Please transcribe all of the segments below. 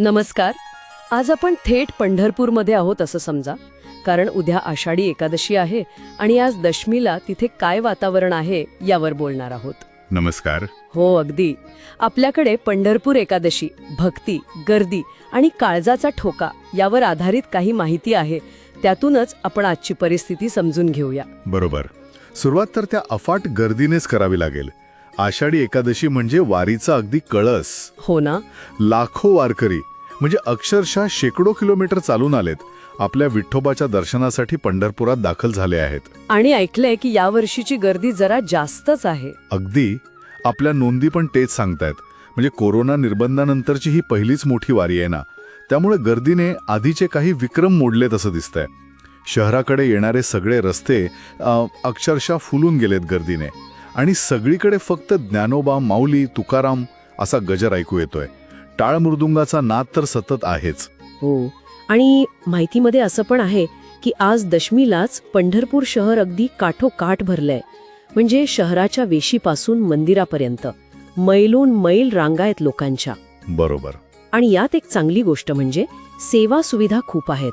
नमस्कार. आज आपण थेट पंढरपूरमध्ये आहोत असं समजा. कारण उद्या आषाढी एकादशी आहे आणि आज दशमीला तिथे काय वातावरण आहे यावर बोलणार आहोत. नमस्कार. हो अगदी. आपल्याकडे पंढरपूर एकादशी भक्ती गर्दी आणि काळजाचा ठोका यावर आधारित काही माहिती आहे. त्यातूनच आपण आजची परिस्थिती समजून घेऊया. बरोबर. सुरुवात तर त्या अफाट गर्दीनेच करावी लागेल. आषाढी एकादशी म्हणजे वारीचा अगदी कळस. हो ना? लाखो वारकरी म्हणजे अक्षरशः शेकडो किलोमीटर चालून आलेत. आपल्या विठ्ठोबाच्या दर्शनासाठी पंढरपुरात दाखल झाले आहेत. आणि ऐकलंय की या वर्षीची गर्दी जरा जास्तच आहे. अगदी. आपल्या नोंदी पण तेच सांगतायत. म्हणजे कोरोना निर्बंधानंतरची ही पहिलीच मोठी वारी आहे ना. त्यामुळे गर्दीने आधीचे काही विक्रम मोडलेत असं दिसतंय. शहराकडे येणारे सगळे रस्ते अक्षरशः फुलून गेलेत गर्दीने. आणि सगळीकडे फक्त ज्ञानोबा माऊली तुकाराम असा गजर ऐकू येतोय. टाळ मृदुंगाचा नाद तर सतत आहेच. हो. आणि माहितीमध्ये असं पण आहे की आज दशमीलाच पंढरपूर शहर अगदी काठोकाठ भरलंय. म्हणजे शहराच्या वेशीपासून मंदिरापर्यंत. मैलून मैल रांगा आहेत लोकांच्या. बरोबर. आणि यात एक चांगली गोष्ट म्हणजे सेवा सुविधा खूप आहेत.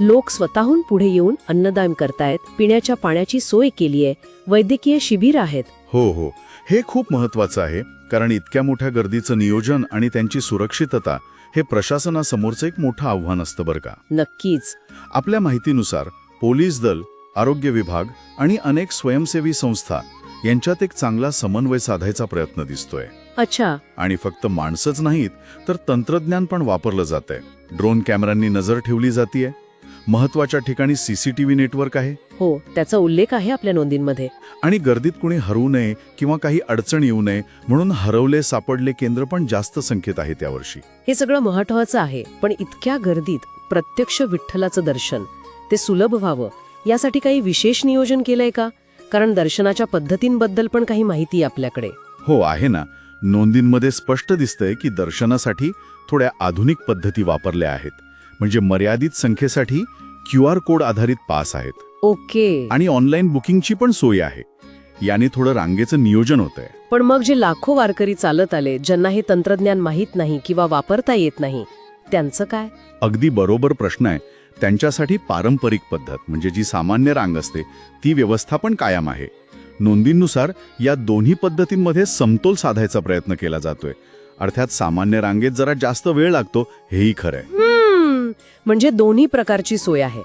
लोक स्वतःहून पुढे येऊन अन्नदान करतायत पिण्याच्या पाण्याची सोय केली आहे वैद्यकीय शिबिर आहेत. हो हो. हे खूप महत्वाचं आहे. कारण इतक्या मोठ्या गर्दीचं नियोजन आणि त्यांची सुरक्षितता हे प्रशासनासमोरचं एक मोठं आव्हान असतं बरं का. नक्कीच. आपल्या माहितीनुसार पोलीस दल आरोग्य विभाग आणि अनेक स्वयंसेवी संस्था यांच्यात एक चांगला समन्वय साधायचा प्रयत्न दिसतोय. अच्छा. आणि फक्त माणसंच नाहीत तर तंत्रज्ञान पण वापरलं जातंय. ड्रोन कॅमेऱ्यांनी नजर ठेवली जातीये. महत्त्वाच्या ठिकाणी सीसीटीव्ही नेटवर्क आहे? हो त्याचा उल्लेख आहे आपल्या नोंदींमध्ये. आणि गर्दीत कुणी हरवू नये किंवा काही अडचण येऊ नये म्हणून हरवले सापडले केंद्र पण जास्त संख्येत आहे त्यावर्षी. हे सगळं महत्वाचं आहे पण इतक्या गर्दीत प्रत्यक्ष विठ्ठलाचं दर्शन ते सुलभ व्हावं यासाठी काही विशेष नियोजन केलंय का? कारण दर्शनाच्या पद्धतींबद्दल पण काही माहिती आपल्याकडे. हो आहे ना. नोंदींमध्ये स्पष्ट दिसतंय की दर्शनासाठी थोड्या आधुनिक पद्धती वापरल्या आहेत. म्हणजे मर्यादित संख्येसाठी क्यू आर कोड आधारित पास आहेत. ओके. आणि ऑनलाईन बुकिंगची पण सोय आहे. याने थोडं रांगेचं नियोजन होतंय. पण मग जे लाखो वारकरी चालत आले ज्यांना हे तंत्रज्ञान माहीत नाही किंवा वापरता येत नाही त्यांचं काय? अगदी बरोबर प्रश्न आहे. त्यांच्यासाठी पारंपरिक पद्धत म्हणजे जी सामान्य रांग असते ती व्यवस्था पण कायम आहे. नोंदींनुसार या दोन्ही पद्धतींमध्ये समतोल साधायचा प्रयत्न केला जातोय. अर्थात सामान्य रांगेत जरा जास्त वेळ लागतो हेही खरंय म्हणजे दोन्ही प्रकारची सोय आहे.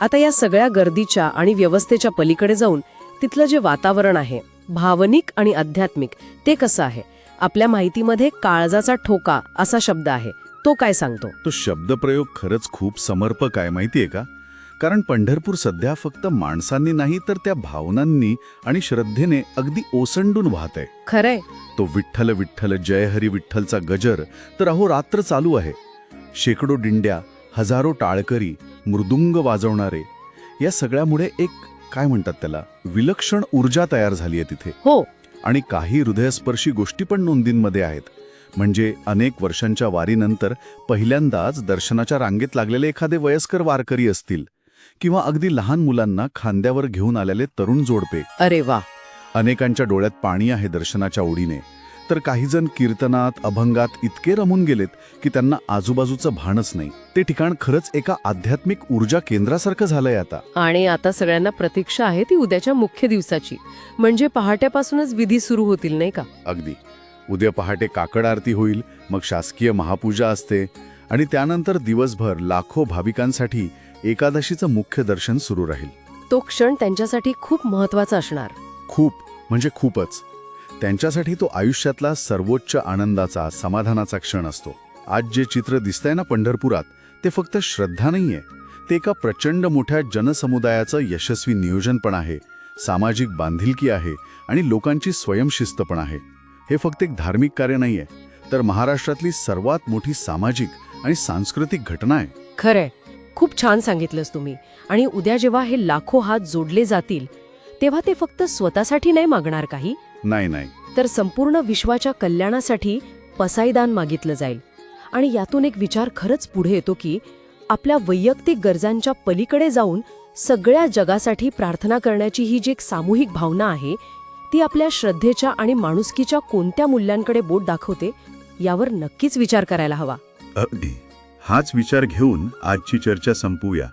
आता या सगळ्या गर्दीच्या आणि व्यवस्थेच्या पलीकडे जाऊन तिथलं जे वातावरण आहे भावनिक आणि आध्यात्मिक ते कसं आहे? आपल्या माहितीमध्ये काळजाचा ठोका असा शब्द आहे. तो काय सांगतो? तो शब्दप्रयोग खरंच खूप समर्पक आहे माहितीये का? कारण पंढरपूर सध्या फक्त माणसांनी नाही तर त्या भावनांनी आणि श्रद्धेने अगदी ओसंडून वाहत आहे. खरंय. तो विठ्ठल विठ्ठल जय हरी विठ्ठलचा गजर तर अहो रात्र चालू आहे. शेकडो दिंड्या हजारो टाळकरी मृदुंग वाजवणारे या सगळ्यामुळे एक काय म्हणतात त्याला विलक्षण ऊर्जा तयार झाली आहे तिथे. हो. आणि काही हृदयस्पर्शी गोष्टी पण नोंदींमध्ये आहेत. म्हणजे अनेक वर्षांच्या वारीनंतर पहिल्यांदाच दर्शनाच्या रांगेत लागलेले एखादे वयस्कर वारकरी असतील किंवा अगदी लहान मुलांना खांद्यावर घेऊन आलेले तरुण जोडपे. अरे वा. अनेकांच्या डोळ्यात पाणी आहे दर्शनाच्या ओढीने. तर काही जण कीर्तनात अभंगात इतके रमून गेलेत की त्यांना आजूबाजूचं भानच नाही. ते ठिकाण खरंच एका आध्यात्मिक ऊर्जा केंद्रासारखं झालंय आता. आणि आता सगळ्यांना प्रतीक्षा आहे ती उद्याच्या मुख्य दिवसाची. म्हणजे पहाट्यापासूनच विधी सुरू होतील नाही का? अगदी. उद्या पहाटे काकड आरती होईल मग शासकीय महापूजा असते आणि त्यानंतर दिवसभर लाखो भाविकांसाठी एकादशीचं मुख्य दर्शन सुरू राहील. तो क्षण त्यांच्यासाठी खूप महत्त्वाचा असणार. खूप म्हणजे खूपच. त्यांच्यासाठी तो आयुष्यातला सर्वोच्च आनंदाचा समाधानाचा क्षण असतो. आज जे चित्र दिसतंय ना पंढरपुरात ते फक्त श्रद्धा नाहीये. ते एका प्रचंड मोठ्या जनसमुदायाचं यशस्वी नियोजन पण आहे सामाजिक बांधिलकी आहे आणि लोकांची स्वयंशिस्त पण आहे. हे फक्त एक धार्मिक कार्य नाहीये तर महाराष्ट्रातली सर्वात मोठी सामाजिक आणि सांस्कृतिक घटना आहे. खरंय. खूप छान सांगितलंस तुम्ही. आणि उद्या जेव्हा हे लाखो हात जोडले जातील तेव्हा ते फक्त स्वतःसाठी नाही मागणार काही? नाही नाही. तर संपूर्ण विश्वाच्या कल्याणासाठी पसाईदान मागितलं जाईल. आणि यातून एक विचार खरंच पुढे येतो की आपल्या वैयक्तिक गरजांच्या पलीकडे जाऊन सगळ्या जगासाठी प्रार्थना करण्याची ही जी एक सामूहिक भावना आहे ती आपल्या श्रद्धेच्या आणि माणुसकीच्या कोणत्या मूल्यांकडे बोट दाखवते यावर नक्कीच विचार करायला हवा. अगदी. हाच विचार घेऊन आजची चर्चा संपवूया